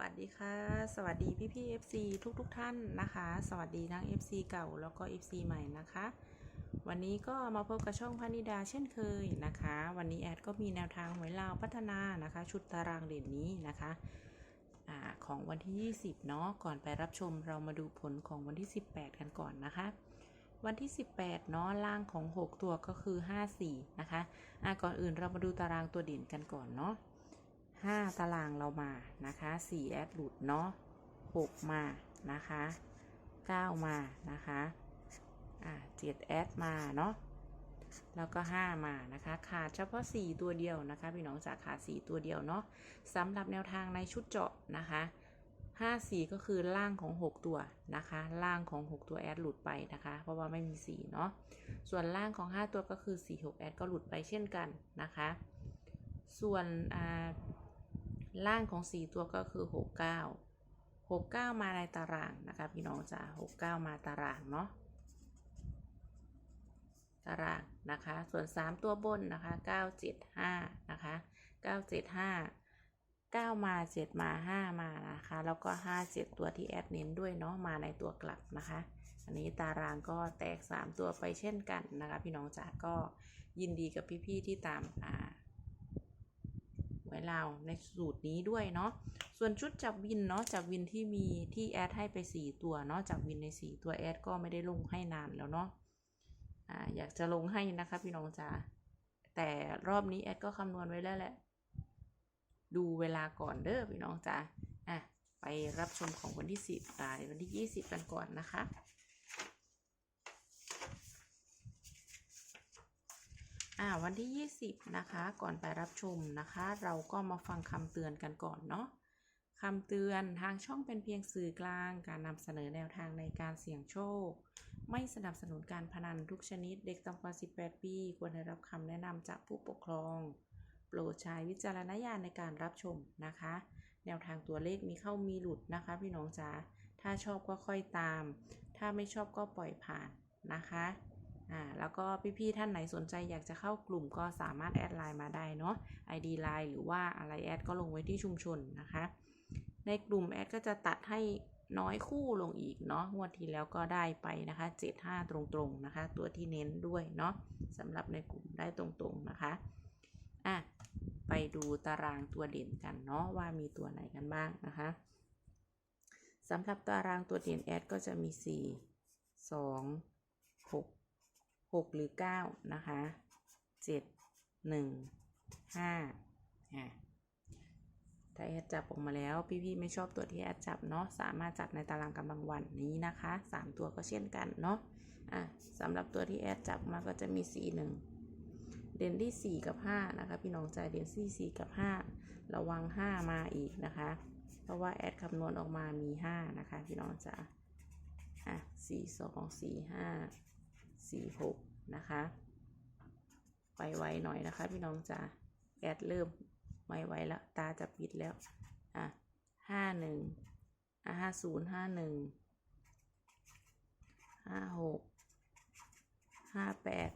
วัสดีค่ะ สวัสดีพี่พี่ FC ทุกทุกท่านนะคะ สวัสดีทั้ง FC เก่าแล้วก็ FC ใหม่นะคะ วันนี้ก็มาพบกับช่องพานิดาเช่นเคยนะคะ วันนี้แอดก็มีแนวทางหวยลาวพัฒนานะคะ ชุดตารางเด่นนี้นะคะอของวันที่ 20 เนาะ ก่อนไปรับชมเรามาดูผลของวันที่ 18 กันก่อนนะคะวันที่ 18 เนาะล่างของ 6 ตัวก็คือ 54 นะคะอะก่อนอื่นเรามาดูตารางตัวเด่นกันก่อนเนาะ 5 ตารางเรามานะคะ4แอดหลุดเนาะ6มานะคะ9มานะคะอ่า7แอดมาเนาะแล้วก็ 5 มานะคะ ขาดเฉพาะ 4 ตัวเดียวนะคะพี่น้องจากขาด 4 ตัวเดียวเนาะสำหรับแนวทางในชุดเจาะนะคะ5 4 ก็คือล่างของ 6 ตัวนะคะ ล่างของ 6 ตัวแอดหลุดไปนะคะ เพราะว่าไม่มี4เนาะส่วนล่างของ 5 ตัวก็คือ 4 6 แอดก็หลุดไปเช่นกันนะคะ ส่วนอ่า ล่างของ 4 ตัวก็คือ 69 69 มาในตารางนะคะพี่น้องจ๋า69 มาตารางเนาะตารางนะคะ ส่วน 3 ตัวบนนะคะ 975 นะคะ 975 9 มา 7 มา 5 มานะคะ แล้วก็ 5 7 ตัวที่แอดเน้นด้วยเนาะมาในตัวกลับนะคะ อันนี้ตารางก็แตก 3 ตัวไปเช่นกันนะคะ พี่น้องจ๋าก็ยินดีกับพี่ ๆ ที่ตามอ่า ว้เราในสูตรนี้ด้วยเนาะ ส่วนชุดจับวินเนาะจับวินที่มีที่แอดให้ไป4ตัวเนาะจับวินใน4ตัวแอดก็ไม่ได้ลงให้นานแล้วเนาะ อ่าอยากจะลงให้นะคะพี่น้องจ๋า แต่รอบนี้แอดก็คำนวณไว้แล้วแหละ ดูเวลาก่อนเด้อพี่น้องจ๋า อะไปรับชมของวันที่10อ่าวันที่20กันก่อนนะคะ อ่าวันที่ 20 นะคะ ก่อนไปรับชมนะคะ เราก็มาฟังคำเตือนกันก่อนเนาะคำเตือนทางช่องเป็นเพียงสื่อกลาง การนำเสนอแนวทางในการเสี่ยงโชค ไม่สนับสนุนการพนันทุกชนิด เด็กต่ำกว่า 18 ปี ควรได้รับคำแนะนำจากผู้ปกครอง โปรดใช้วิจารณญาณในการรับชมนะคะ แนวทางตัวเลขมีเข้ามีหลุดนะคะ พี่น้องจ๋าถ้าชอบก็ค่อยตาม ถ้าไม่ชอบก็ปล่อยผ่านนะคะ อ่าแล้วก็พี่ๆท่านไหนสนใจอยากจะเข้ากลุ่มก็สามารถแอดไลน์มาได้เนาะ ID ไลน์หรือว่าอะไรแอดก็ลงไว้ที่ชุมชนนะคะ ในกลุ่มแอดก็จะตัดให้น้อยคู่ลงอีกเนาะงวดที่แล้วก็ได้ไปนะคะ 75 ตรงๆนะคะ ตัวที่เน้นด้วยเนาะสำหรับในกลุ่มได้ตรงๆนะคะอะไปดูตารางตัวเด่นกันเนาะว่ามีตัวไหนกันบ้างนะคะสำหรับตารางตัวเด่นแอดก็จะมี 4 2 6 6 หรือ 9 นะคะ 7 1 5อะถ้าแอดจับออกมาแล้ว พี่ๆไม่ชอบตัวที่แอดจับเนาะสามารถจับในตารางกำลังวันนี้นะคะ 3 ตัวก็เช่นกันเนาะอะสำหรับตัวที่แอดจับมาก็จะมี 4 1เด่นที่ 4 กับ 5 นะคะ พี่น้องใจเด่นที่4กับ 5 ระวัง 5 มาอีกนะคะ เพราะว่าแอดคำนวณออกมามี 5 นะคะ พี่น้องจ๋าอะ4 2 4 5 4 6นะคะไปไวหน่อยนะคะ พี่น้องจ๋าแอดเริ่มไม่ไวแล้ว ตาจะปิดแล้ว อะห้าหนึ่งอะห้าศูนย์ห้าหนึ่งห้าหกห้าแปด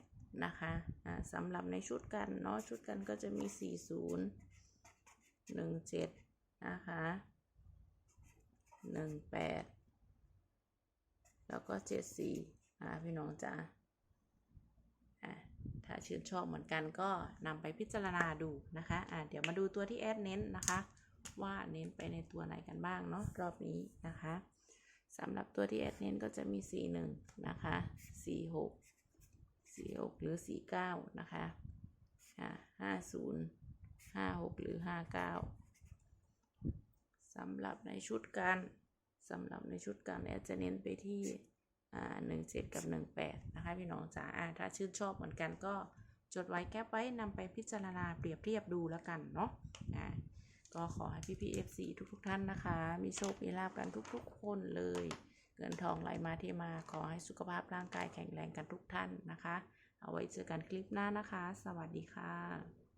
นะคะอะสำหรับในชุดกันเนาะชุดกันก็จะมีสี่ศูนย์หนึ่งเจ็ดนะคะหนึ่งแปดแล้วก็เจ็ดสี่อะพี่น้องจ๋า ถ้าชื่นชอบเหมือนกันก็นำไปพิจารณาดูนะคะอะเดี๋ยวมาดูตัวที่แอดเน้นนะคะ ว่าเน้นไปในตัวไหนกันบ้างเนาะรอบนี้นะคะสำหรับตัวที่แอดเน้นก็จะมี 4 1 นะคะ 4 6 4 6 หรือ 4 9 นะคะอะ50 56 หรือ 59สำหรับในชุดกันสำหรับในชุดกันแอดจะเน้นไปที่ หนึ่งเจ็ดกับหนึ่งแปดนะคะพี่น้องจ๋าอ่าถ้าชื่นชอบเหมือนกันก็จดไว้แก้ไว้นำไปพิจารณาเปรียบเทียบดูแล้วกันเนาะอ่าก็ขอให้พี่พีเอฟซีทุกๆท่านนะคะ มีโชค มีลาบกันทุกๆคนเลย เงินทองไหลมาที่มาขอให้สุขภาพร่างกายแข็งแรงกันทุกท่านนะคะ เอาไว้เจอกันคลิปหน้านะคะ สวัสดีค่ะ